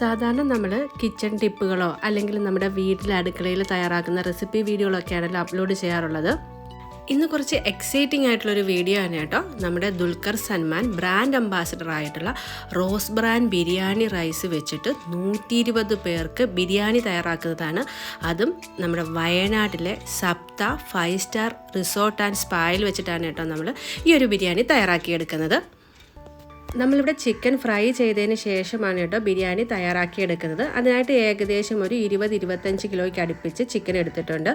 സാധാരണ നമ്മൾ കിച്ചൺ ടിപ്പുകളോ അല്ലെങ്കിൽ നമ്മുടെ വീട്ടിലെ അടുക്കളയിൽ തയ്യാറാക്കുന്ന റെസിപ്പി വീഡിയോകളൊക്കെയാണല്ലോ അപ്ലോഡ് ചെയ്യാറുള്ളത്. ഇന്ന് കുറച്ച് എക്സൈറ്റിംഗ് ആയിട്ടുള്ളൊരു വീഡിയോ ആണ് കേട്ടോ. നമ്മുടെ ദുൽഖർ സൽമാൻ ബ്രാൻഡ് അംബാസഡർ ആയിട്ടുള്ള റോസ് ബ്രാൻഡ് ബിരിയാണി റൈസ് വെച്ചിട്ട് നൂറ്റി ഇരുപത് പേർക്ക് ബിരിയാണി തയ്യാറാക്കുന്നതാണ്. അതും നമ്മുടെ വയനാട്ടിലെ Saptha five star resort and സ്പായിൽ വെച്ചിട്ടാണ് കേട്ടോ നമ്മൾ ഈ ഒരു ബിരിയാണി തയ്യാറാക്കിയെടുക്കുന്നത്. നമ്മളിവിടെ ചിക്കൻ ഫ്രൈ ചെയ്തതിന് ശേഷമാണ് കേട്ടോ ബിരിയാണി തയ്യാറാക്കിയെടുക്കുന്നത്. അതിനായിട്ട് ഏകദേശം ഒരു ഇരുപത് ഇരുപത്തഞ്ച് കിലോയ്ക്ക് അടുപ്പിച്ച് ചിക്കൻ എടുത്തിട്ടുണ്ട്.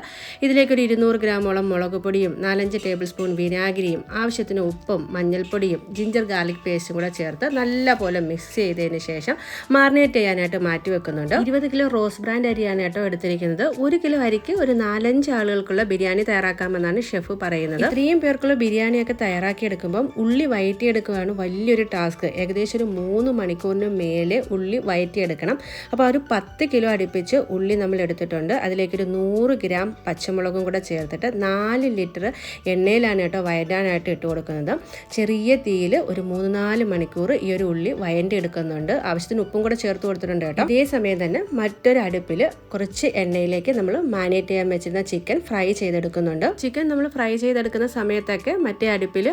ഇതിലേക്കൊരു ഇരുന്നൂറ് ഗ്രാമോളം മുളക് പൊടിയും നാലഞ്ച് ടേബിൾ സ്പൂൺ വിനാഗിരിയും ആവശ്യത്തിന് ഉപ്പും മഞ്ഞൾപ്പൊടിയും ജിഞ്ചർ ഗാർലിക് പേസ്റ്റും കൂടെ ചേർത്ത് നല്ലപോലെ മിക്സ് ചെയ്തതിന് ശേഷം മാറിനേറ്റ് ചെയ്യാനായിട്ട് മാറ്റി വെക്കുന്നുണ്ട് ഇരുപത് കിലോ റോസ് ബ്രാൻഡ് അരിയാണ് കേട്ടോ എടുത്തിരിക്കുന്നത്. ഒരു കിലോ അരിക്ക് ഒരു നാലഞ്ച് ആളുകൾക്കുള്ള ബിരിയാണി തയ്യാറാക്കാമെന്നാണ് ഷെഫ് പറയുന്നത്. ഇത്രയും പേർക്കുള്ള ബിരിയാണിയൊക്കെ തയ്യാറാക്കിയെടുക്കുമ്പം ഉള്ളി വയറ്റിയെടുക്കുകയാണ് വലിയൊരു ടാസ്ക്. ഏകദേശം ഒരു മൂന്ന് മണിക്കൂറിന് മേലെ ഉള്ളി വയറ്റിയെടുക്കണം. അപ്പോൾ ഒരു പത്ത് കിലോ അടുപ്പിച്ച് ഉള്ളി നമ്മൾ എടുത്തിട്ടുണ്ട്. അതിലേക്കൊരു നൂറ് ഗ്രാം പച്ചമുളകും കൂടെ ചേർത്തിട്ട് നാല് ലിറ്റർ എണ്ണയിലാണ് കേട്ടോ വയറ്റാനായിട്ട് ഇട്ട് കൊടുക്കുന്നത്. ചെറിയ തീയിൽ ഒരു മൂന്ന് നാല് മണിക്കൂർ ഈ ഒരു ഉള്ളി വയണ്ടി എടുക്കുന്നുണ്ട് ആവശ്യത്തിന് ഉപ്പും കൂടെ ചേർത്ത് കൊടുത്തിട്ടുണ്ട് കേട്ടോ. അതേ സമയം തന്നെ മറ്റൊരു അടുപ്പിൽ കുറച്ച് എണ്ണയിലേക്ക് നമ്മൾ മാനേറ്റ് ചെയ്യാൻ വെച്ചിരുന്ന ചിക്കൻ ഫ്രൈ ചെയ്തെടുക്കുന്നുണ്ട്. ചിക്കൻ നമ്മൾ ഫ്രൈ ചെയ്തെടുക്കുന്ന സമയത്തൊക്കെ മറ്റേ അടുപ്പിൽ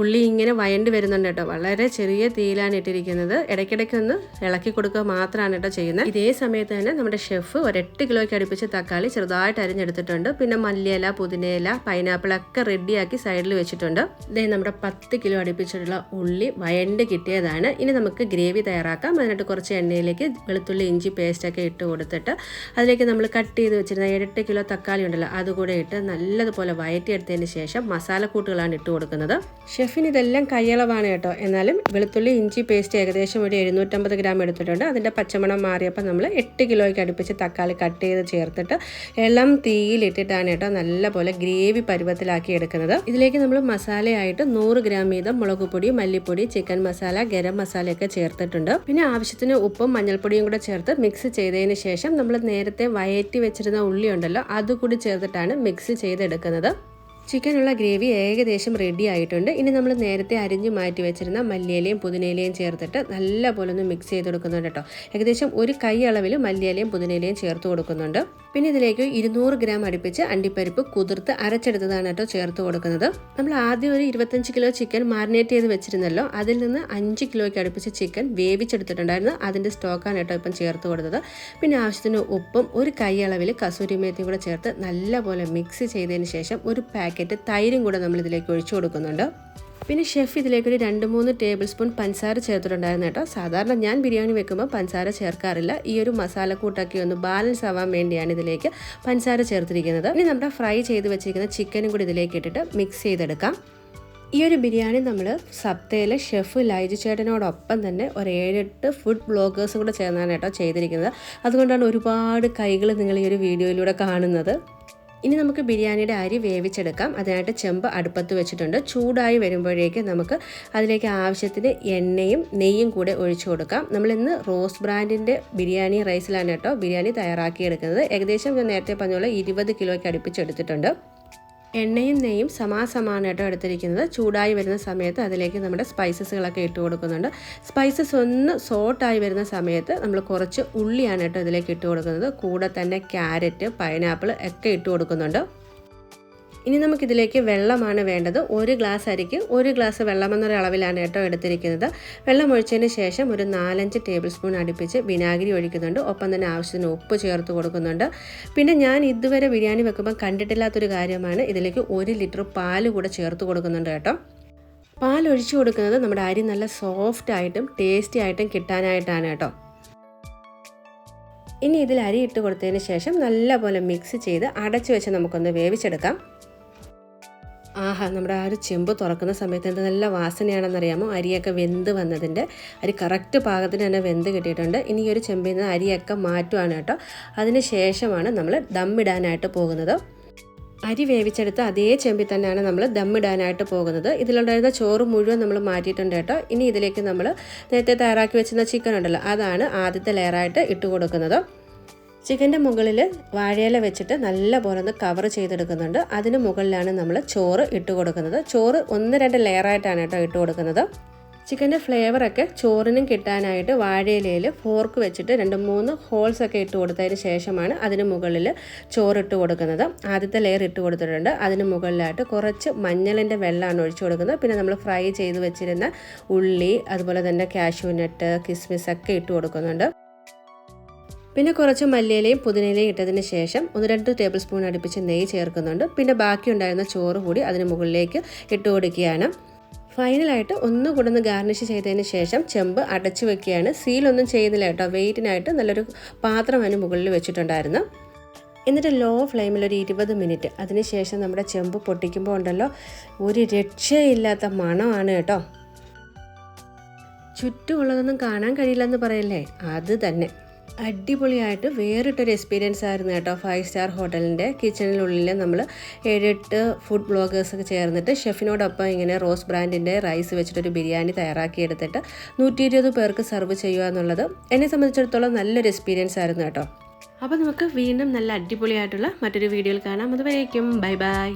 ഉള്ളി ഇങ്ങനെ വയണ്ടി വരുന്നുണ്ട് കേട്ടോ. വളരെ ചെറിയ തീയിലാണ് ഇട്ടിരിക്കുന്നത്. ഇടയ്ക്കിടയ്ക്ക് ഒന്ന് ഇളക്കി കൊടുക്കുക മാത്രമാണ് കേട്ടോ ചെയ്യുന്നത്. ഇതേ സമയത്ത് തന്നെ നമ്മുടെ ഷെഫ് ഒരു എട്ട് കിലോയ്ക്ക് അടുപ്പിച്ച് തക്കാളി ചെറുതായിട്ട് അരിഞ്ഞെടുത്തിട്ടുണ്ട്. പിന്നെ മല്ലിയില പുതിനയില പൈനാപ്പിൾ ഒക്കെ റെഡിയാക്കി സൈഡിൽ വെച്ചിട്ടുണ്ട്. ഇതേ നമ്മുടെ പത്ത് കിലോ അടുപ്പിച്ചിട്ടുള്ള ഉള്ളി വയണ്ട് കിട്ടിയതാണ്. ഇനി നമുക്ക് ഗ്രേവി തയ്യാറാക്കാം. അതിനായിട്ട് കുറച്ച് എണ്ണയിലേക്ക് വെളുത്തുള്ളി ഇഞ്ചി പേസ്റ്റൊക്കെ ഇട്ട് കൊടുത്തിട്ട് അതിലേക്ക് നമ്മൾ കട്ട് ചെയ്ത് വെച്ചിരുന്ന എട്ട് കിലോ തക്കാളി ഉണ്ടല്ലോ അതുകൂടെ ഇട്ട് നല്ലതുപോലെ വയറ്റിയെടുത്തതിന് ശേഷം മസാലക്കൂട്ടുകളാണ് ഇട്ട് കൊടുക്കുന്നത്. ഷെഫിന് ഇതെല്ലാം കയ്യളവാണ് കേട്ടോ. എന്നാലും വെളുത്തുള്ളി ഇഞ്ചി പേസ്റ്റ് ഏകദേശം ഒരു എഴുന്നൂറ്റമ്പത് ഗ്രാം എടുത്തിട്ടുണ്ട്. അതിന്റെ പച്ചമണം മാറിയപ്പോൾ നമ്മൾ എട്ട് കിലോയ്ക്ക് അടുപ്പിച്ച് തക്കാളി കട്ട് ചെയ്ത് ചേർത്തിട്ട് ഇളം തീയിലിട്ടിട്ടാണ് കേട്ടോ നല്ലപോലെ ഗ്രേവി പരുവത്തിലാക്കി എടുക്കുന്നത്. ഇതിലേക്ക് നമ്മൾ മസാലയായിട്ട് നൂറ് ഗ്രാം വീതം മുളക് പൊടി മല്ലിപ്പൊടി ചിക്കൻ മസാല ഗരം മസാലയൊക്കെ ചേർത്തിട്ടുണ്ട്. പിന്നെ ആവശ്യത്തിന് ഉപ്പും മഞ്ഞൾപ്പൊടിയും കൂടെ ചേർത്ത് മിക്സ് ചെയ്തതിന് ശേഷം നമ്മൾ നേരത്തെ വയറ്റി വെച്ചിരുന്ന ഉള്ളി ഉണ്ടല്ലോ അതുകൂടി ചേർത്തിട്ടാണ് മിക്സ് ചെയ്തെടുക്കുന്നത്. ചിക്കനുള്ള ഗ്രേവി ഏകദേശം റെഡി ആയിട്ടുണ്ട്. ഇനി നമ്മൾ നേരത്തെ അരിഞ്ഞ് മാറ്റി വെച്ചിരുന്ന മല്ലിയിലയും പുതിനയിലയും ചേർത്തിട്ട് നല്ലപോലെ ഒന്ന് മിക്സ് ചെയ്ത് കൊടുക്കുന്നുണ്ട് കേട്ടോ. ഏകദേശം ഒരു കൈ അളവിൽ മല്ലിയിലയും പുതിനയിലയും ചേർത്ത് കൊടുക്കുന്നുണ്ട്. പിന്നെ ഇതിലേക്ക് ഇരുന്നൂറ് ഗ്രാം അടുപ്പിച്ച് അണ്ടിപ്പരിപ്പ് കുതിർത്ത് അരച്ചെടുത്തതാണ് കേട്ടോ ചേർത്ത് കൊടുക്കുന്നത്. നമ്മൾ ആദ്യം ഒരു ഇരുപത്തഞ്ച് കിലോ ചിക്കൻ മാരിനേറ്റ് ചെയ്ത് വെച്ചിരുന്നല്ലോ. അതിൽ നിന്ന് അഞ്ച് കിലോയ്ക്ക് അടുപ്പിച്ച് ചിക്കൻ വേവിച്ചെടുത്തിട്ടുണ്ടായിരുന്നു. അതിന്റെ സ്റ്റോക്കാണ് കേട്ടോ ഇപ്പം ചേർത്ത് കൊടുത്തത്. പിന്നെ ആവശ്യത്തിന് ഉപ്പും ഒരു കൈ അളവിൽ കസൂരി മേത്തിയും കൂടെ ചേർത്ത് നല്ലപോലെ മിക്സ് ചെയ്തതിന് ശേഷം ഒരു പാക്കറ്റ് തൈരും കൂടെ നമ്മൾ ഇതിലേക്ക് ഒഴിച്ചു കൊടുക്കുന്നുണ്ട്. പിന്നെ ഷെഫ് ഇതിലേക്ക് ഒരു രണ്ട് മൂന്ന് ടേബിൾ സ്പൂൺ പഞ്ചസാര ചേർത്തിട്ടുണ്ടായിരുന്നു കേട്ടോ. സാധാരണ ഞാൻ ബിരിയാണി വെക്കുമ്പോൾ പഞ്ചസാര ചേർക്കാറില്ല. ഈ ഒരു മസാലക്കൂട്ടൊക്കെ ഒന്ന് ബാലൻസ് ആവാൻ വേണ്ടിയാണ് ഇതിലേക്ക് പഞ്ചസാര ചേർത്തിരിക്കുന്നത്. ഇനി നമ്മുടെ ഫ്രൈ ചെയ്ത് വെച്ചിരിക്കുന്ന ചിക്കനും കൂടി ഇതിലേക്ക് ഇട്ടിട്ട് മിക്സ് ചെയ്തെടുക്കാം. ഈ ഒരു ബിരിയാണി നമ്മൾ സപ്തയിലെ ഷെഫ് ലൈജു ചേട്ടനോടൊപ്പം തന്നെ ഒരു ഏഴെട്ട് ഫുഡ് ബ്ലോഗേഴ്സും കൂടെ ചേർന്നാണ് കേട്ടോ ചെയ്തിരിക്കുന്നത്. അതുകൊണ്ടാണ് ഒരുപാട് കൈകൾ നിങ്ങൾ ഈ ഒരു വീഡിയോയിലൂടെ കാണുന്നത്. ഇനി നമുക്ക് ബിരിയാണിയുടെ അരി വേവിച്ചെടുക്കാം. അതിനായിട്ട് ചെമ്പ് അടുപ്പത്ത് വെച്ചിട്ടുണ്ട്. ചൂടായി വരുമ്പോഴേക്ക് നമുക്ക് അതിലേക്ക് ആവശ്യത്തിന് എണ്ണയും നെയ്യും കൂടെ ഒഴിച്ചു കൊടുക്കാം. നമ്മൾ ഇന്ന് റോസ് ബ്രാൻഡിന്റെ ബിരിയാണി റൈസിലാണ് കേട്ടോ ബിരിയാണി തയ്യാറാക്കിയെടുക്കുന്നത്. ഏകദേശം ഞാൻ നേരത്തെ പറഞ്ഞ പോലെ ഇരുപത് കിലോയ്ക്ക് അടുപ്പിച്ചെടുത്തിട്ടുണ്ട് എണ്ണയും നെയ്യും സമാസമാണ് കേട്ടോ എടുത്തിരിക്കുന്നത്. ചൂടായി വരുന്ന സമയത്ത് അതിലേക്ക് നമ്മുടെ സ്പൈസസുകളൊക്കെ ഇട്ട് കൊടുക്കുന്നുണ്ട്. സ്പൈസസ് ഒന്ന് സോട്ടായി വരുന്ന സമയത്ത് നമ്മൾ കുറച്ച് ഉള്ളിയാണ് കേട്ടോ ഇതിലേക്ക് ഇട്ട് കൊടുക്കുന്നത്. കൂടെ തന്നെ ക്യാരറ്റ് പൈനാപ്പിൾ ഒക്കെ ഇട്ട് കൊടുക്കുന്നുണ്ട്. ഇനി നമുക്കിതിലേക്ക് വെള്ളമാണ് വേണ്ടത്. ഒരു ഗ്ലാസ് അരിക്ക് ഒരു ഗ്ലാസ് വെള്ളം എന്നൊരു അളവിലാണ് കേട്ടോ എടുത്തിരിക്കുന്നത്. വെള്ളം ഒഴിച്ചതിന് ശേഷം ഒരു നാലഞ്ച് ടേബിൾ സ്പൂൺ അടുപ്പിച്ച് വിനാഗിരി ഒഴിക്കുന്നുണ്ട്. ഒപ്പം തന്നെ ആവശ്യത്തിന് ഉപ്പ് ചേർത്ത് കൊടുക്കുന്നുണ്ട്. പിന്നെ ഞാൻ ഇതുവരെ ബിരിയാണി വെക്കുമ്പോൾ കണ്ടിട്ടില്ലാത്തൊരു കാര്യമാണ്. ഇതിലേക്ക് ഒരു ലിറ്റർ പാൽ കൂടെ ചേർത്ത് കൊടുക്കുന്നുണ്ട് കേട്ടോ. പാൽ ഒഴിച്ചു കൊടുക്കുന്നത് നമ്മുടെ അരി നല്ല സോഫ്റ്റ് ആയിട്ടും ടേസ്റ്റി ആയിട്ടും കിട്ടാനായിട്ടാണ് കേട്ടോ. ഇനി ഇതിൽ അരി ഇട്ട് കൊടുത്തതിന് ശേഷം നല്ലപോലെ മിക്സ് ചെയ്ത് അടച്ചു വെച്ച് നമുക്കൊന്ന് വേവിച്ചെടുക്കാം. ആഹാ നമ്മുടെ ആ ഒരു ചെമ്പ് തുറക്കുന്ന സമയത്ത് എന്ത് നല്ല വാസനയാണെന്നറിയാമോ? അരിയൊക്കെ വെന്ത് വന്നതിന്റെ അരി കറക്റ്റ് പാകത്തിന് തന്നെ വെന്ത് കിട്ടിയിട്ടുണ്ട്. ഇനി ഈ ഒരു ചെമ്പിൽ നിന്ന് അരിയൊക്കെ മാറ്റുവാണ് കേട്ടോ. അതിന് ശേഷമാണ് നമ്മൾ ദമ്മിടാനായിട്ട് പോകുന്നത്. അരി വേവിച്ചെടുത്ത് അതേ ചെമ്പിൽ തന്നെയാണ് നമ്മൾ ദമ്മിടാനായിട്ട് പോകുന്നത്. ഇതിലുണ്ടായിരുന്ന ചോറ് മുഴുവൻ നമ്മൾ മാറ്റിയിട്ടുണ്ട് കേട്ടോ. ഇനി ഇതിലേക്ക് നമ്മൾ നേരത്തെ തയ്യാറാക്കി വെച്ചിരുന്ന ചിക്കൻ ഉണ്ടല്ലോ അതാണ് ആദ്യത്തെ ലെയറായിട്ട് ഇട്ട് കൊടുക്കുന്നത്. ചിക്കന്റെ മുകളിൽ വാഴയില വെച്ചിട്ട് നല്ല പോലെ ഒന്ന് കവർ ചെയ്തെടുക്കുന്നുണ്ട്. അതിന് മുകളിലാണ് നമ്മൾ ചോറ് ഇട്ട് കൊടുക്കുന്നത്. ചോറ് ഒന്ന് രണ്ട് ലെയറായിട്ടാണ് കേട്ടോ ഇട്ട് കൊടുക്കുന്നത്. ചിക്കന്റെ ഫ്ലേവറൊക്കെ ചോറിനും കിട്ടാനായിട്ട് വാഴയിലയിൽ ഫോർക്ക് വെച്ചിട്ട് രണ്ട് മൂന്ന് ഹോൾസ് ഒക്കെ ഇട്ട് കൊടുത്തതിന് ശേഷമാണ് അതിന് മുകളിൽ ചോറിട്ട് കൊടുക്കുന്നത്. ആദ്യത്തെ ലെയർ ഇട്ട് കൊടുത്തിട്ടുണ്ട്. അതിന് മുകളിലായിട്ട് കുറച്ച് മഞ്ഞളിന്റെ വെള്ളമാണ് ഒഴിച്ചു കൊടുക്കുന്നത്. പിന്നെ നമ്മൾ ഫ്രൈ ചെയ്ത് വെച്ചിരുന്ന ഉള്ളി അതുപോലെ തന്നെ കാഷ്യൂ നട്ട് കിസ്മിസ് ഒക്കെ ഇട്ട് കൊടുക്കുന്നുണ്ട്. പിന്നെ കുറച്ച് മല്ലിയിലയും പുതിനയിലയും ഇട്ടതിന് ശേഷം ഒന്ന് രണ്ട് ടേബിൾ സ്പൂൺ അടുപ്പിച്ച് നെയ്യ് ചേർക്കുന്നുണ്ട്. പിന്നെ ബാക്കി ഉണ്ടായിരുന്ന ചോറ് കൂടി അതിന് മുകളിലേക്ക് ഇട്ട് കൊടുക്കുകയാണ്. ഫൈനലായിട്ട് ഒന്ന് കൂടെ ഒന്ന് ഗാർണിഷ് ചെയ്തതിന് ശേഷം ചെമ്പ് അടച്ചു വെക്കുകയാണ്. സീലൊന്നും ചെയ്യുന്നില്ല കേട്ടോ. വെയിറ്റിനായിട്ട് നല്ലൊരു പാത്രം അതിന് മുകളിൽ വെച്ചിട്ടുണ്ടായിരുന്നു. എന്നിട്ട് ലോ ഫ്ലെയിമിൽ ഒരു ഇരുപത് മിനിറ്റ്. അതിനുശേഷം നമ്മുടെ ചെമ്പ് പൊട്ടിക്കുമ്പോൾ ഉണ്ടല്ലോ ഒരു രക്ഷയില്ലാത്ത മണമാണ് കേട്ടോ. ചുറ്റുമുള്ളതൊന്നും കാണാൻ കഴിയില്ലെന്ന് പറയല്ലേ? അത് തന്നെ. അടിപൊളിയായിട്ട് വേറിട്ടൊരു എക്സ്പീരിയൻസ് ആയിരുന്നു കേട്ടോ ഫൈവ് സ്റ്റാർ ഹോട്ടലിന്റെ. കിച്ചണിനുള്ളിൽ നമ്മൾ ഏഴെട്ട് ഫുഡ് ബ്ലോഗേഴ്സൊക്കെ ചേർന്നിട്ട് ഷെഫിനോടൊപ്പം ഇങ്ങനെ റോസ് ബ്രാൻഡിന്റെ റൈസ് വെച്ചിട്ടൊരു ബിരിയാണി തയ്യാറാക്കിയെടുത്തിട്ട് നൂറ്റി ഇരുപത് പേർക്ക് സെർവ് ചെയ്യുക എന്നുള്ളത് എന്നെ സംബന്ധിച്ചിടത്തോളം നല്ലൊരു എക്സ്പീരിയൻസ് ആയിരുന്നു കേട്ടോ. അപ്പോൾ നമുക്ക് വീണ്ടും നല്ല അടിപൊളിയായിട്ടുള്ള മറ്റൊരു വീഡിയോയിൽ കാണാം. അതുവരേക്കും ബൈ ബൈ